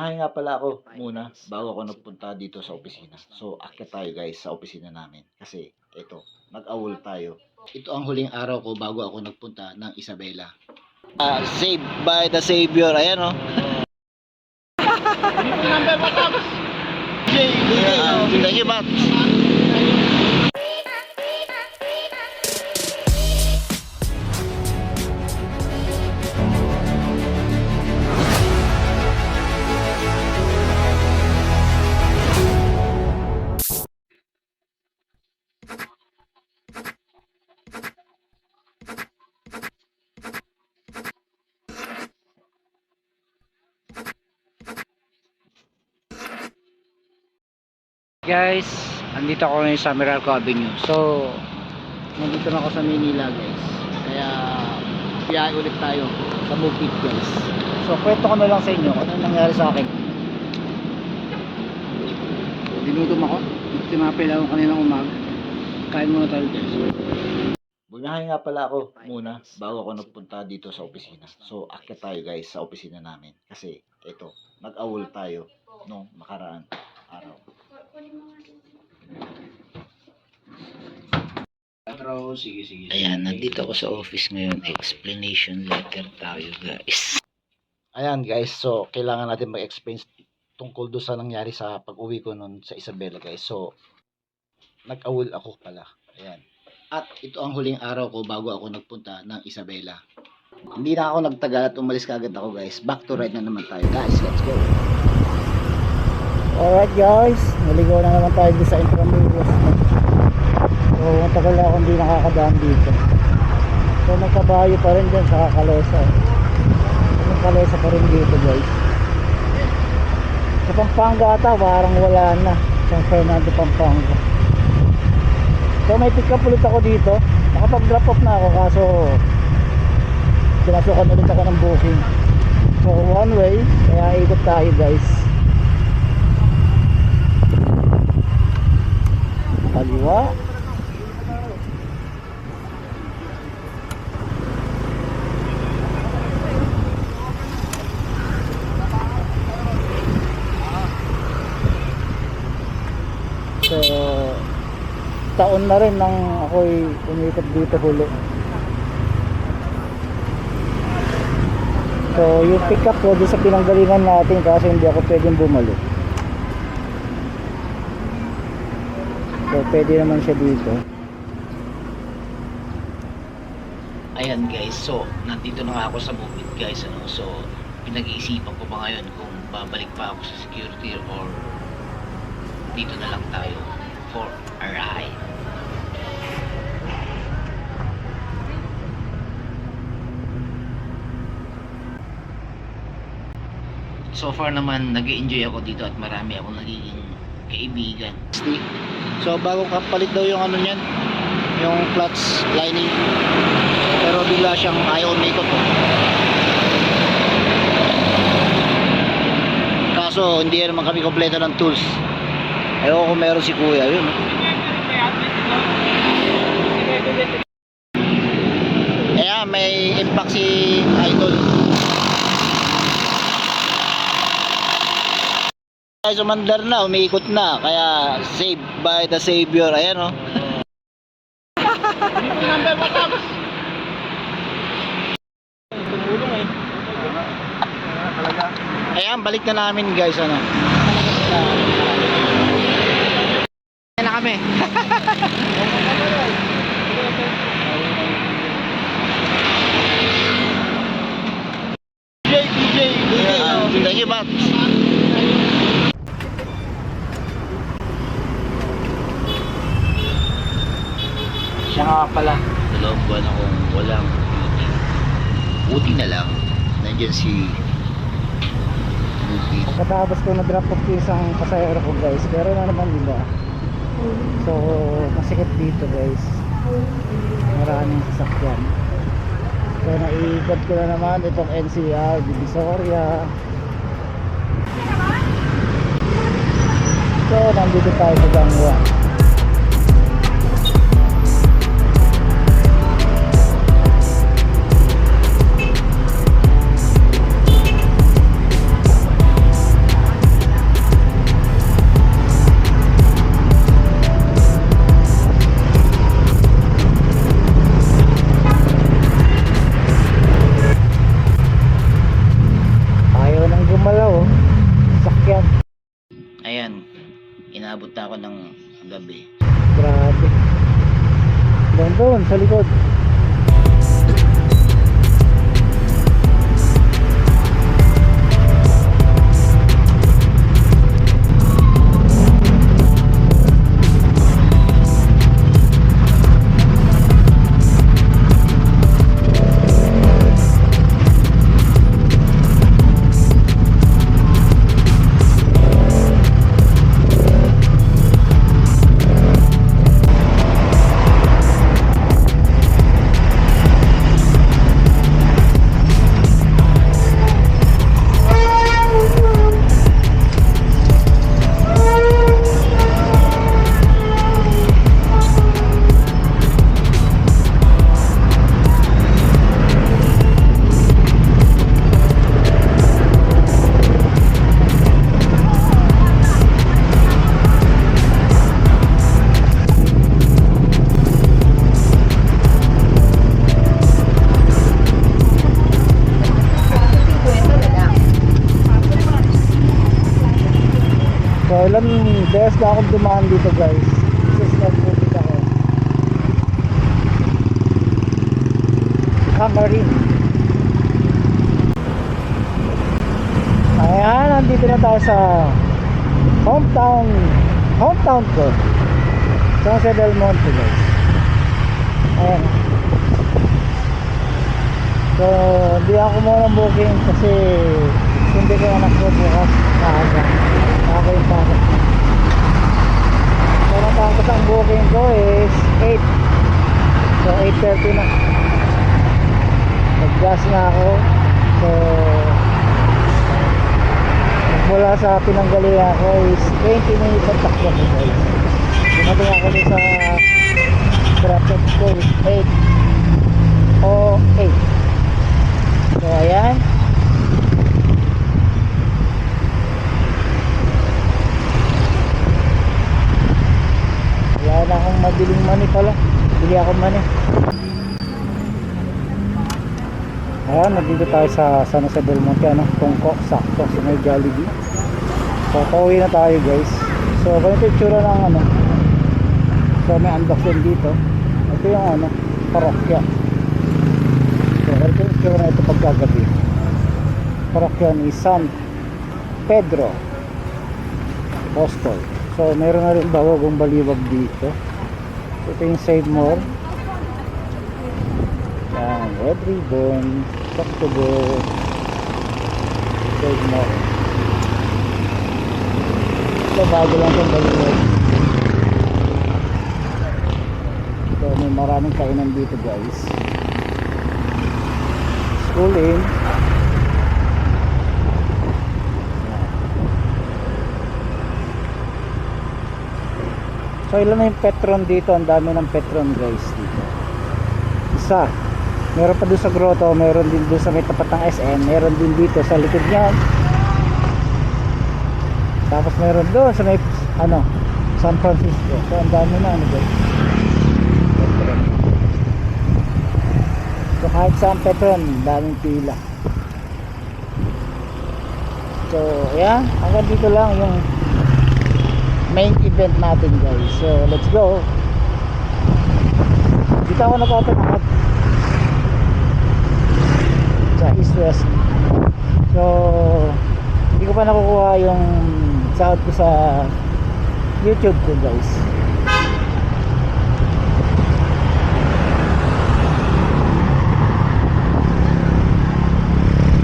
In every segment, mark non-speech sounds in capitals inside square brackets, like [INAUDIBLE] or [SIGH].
Bumiyahe nga pala ako muna bago ako nagpunta dito sa opisina. So, akit tayo guys sa opisina namin. Kasi, ito, nag-awol tayo. Ito ang huling araw ko bago ako nagpunta ng Isabela. Ah, saved by the Savior. Ayan oh. number mo tam. Yeah, thank you, Matt. Guys, andito ako ngayon sa Meralco Avenue. So, nandito na ako sa Manila guys. Kaya, biyahe ulit tayo sa Bukid guys. So, kwento ko na lang sa inyo kung ano nangyari sa akin. Dinutom ako. Tinapil ako kaninang umaga. Kain muna tayo guys. Bumiyahe nga pala ako muna bago ako nagpunta dito sa opisina. So, akit tayo guys sa opisina namin. Kasi, ito, nag-awol tayo nung nakaraan araw. Patro, sige sige. Ayan, nandito ako sa office ngayon. Explanation letter tayo, guys. Ayan guys, so kailangan natin mag-explain tungkol doon sa nangyari sa pag-uwi ko noon sa Isabela guys. So, nag-awol ako pala. Ayan. At ito ang huling araw ko bago ako nagpunta ng Isabela. Hindi na ako nagtagal at umalis kagad ako guys. Back to ride na naman tayo guys. Let's go. Alright guys, naligaw na naman tayo sa Intramuros. So, matagal ako hindi nakakadaan dito. So, may kabayo pa rin dyan sa may Kalesa pa rin dito guys. Sa Pampanga ata, parang wala na. San Fernando, Pampanga. So, may pick up ulit ako dito. Nakapag-drop off na ako kaso pinasukan ulit ako ng booking. So, one way, kaya ikot tayo guys. Kaliwa so taon na rin nang ako'y umikot dito huli. So yung pick up doon sa pinanggalingan natin kasi hindi ako pwedeng bumalik So, pwede naman siya dito. Ayan, guys. So, nandito na nga ako sa bukid, guys. Ano? So, pinag-iisipan ko pa ngayon kung babalik pa ako sa security or dito na lang tayo for a ride. So far naman, nag enjoy ako dito at marami akong nagiging kaibigan. So bago kapalit daw yung ano niyan, yung clutch lining. Pero bigla siyang ayaw umikot. Kaso hindi naman kami kompleto ng tools. Ewan ko meron si kuya yun. Kaya may impact si Idol. Ay, sumandar na, umiikot na. Kaya, saved by the Savior. Ayan, oh. mo tam. Ayan, balik na namin, guys, ano. Ayan na kami. [LAUGHS] Yeah, thank you, Matt. Siya nga pala. Dalawang buwan akong walang duty. Buti na lang, nandyan si Buti. Pagkatapos ko na-drop off yung isang pasahero ko guys. Pero na naman diba? So, masikip dito guys. Maraming sasakyan. So, naiikot ko na naman itong NCR, Divisoria. So, nandito tayo sa Gangwa. Doon sa likod. So, ilan beses na akong dumaan dito guys. Since nag-movie ako. Camarin. Ayan, nandito na tayo sa hometown hometown ko. San Jose del Monte guys. Ayan. So, hindi ako muna booking kasi hindi ko anak ko bukas maaga. Ako yung pasok. So, natapos ang booking ko is 8. So, 8.30 na. Nag-gas na ako. So, mula sa pinanggalihan ko is 20 minutes ang takbo ko guys. Dumating ako sa traffic is 8 o 8. So, ayan. Wala madiling mani pala. Bili ako mani. Ayan, nandito tayo sa San Jose del Monte, ano, Tungko, sakto, sa may Jollibee. So, pauwi na tayo guys. So, ganito yung tsura ng ano. So, may unbox din dito. Ito yung ano, parokya. So, ito yung tsura na ito pagkagabi. Parokya ni San Pedro Apostol. So, meron na rin bawagong baliwag dito. So, ito yung Save More. Yan, Red Ribbon, October, Save More. Ito, bago lang itong baliwag. So, may maraming kainan dito guys. School in. So ilan na yung Petron dito? Ang dami ng Petron guys dito. Isa. Meron pa doon sa grotto, meron din doon sa may tapat ng SM, meron din dito sa likod niyan. Tapos meron doon sa may ano, San Francisco. So ang dami na ano guys. So kahit saan Petron, daming pila. So ayan, hanggang dito lang yung event natin guys. So let's go. Dito ako nagpapanakot sa east west. So hindi ko pa nakukuha yung sahod ko sa youtube ko guys.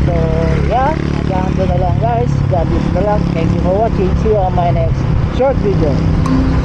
So yeah. Hanggang doon na lang guys. God bless na lang. Thank you for watching. See you on my next short video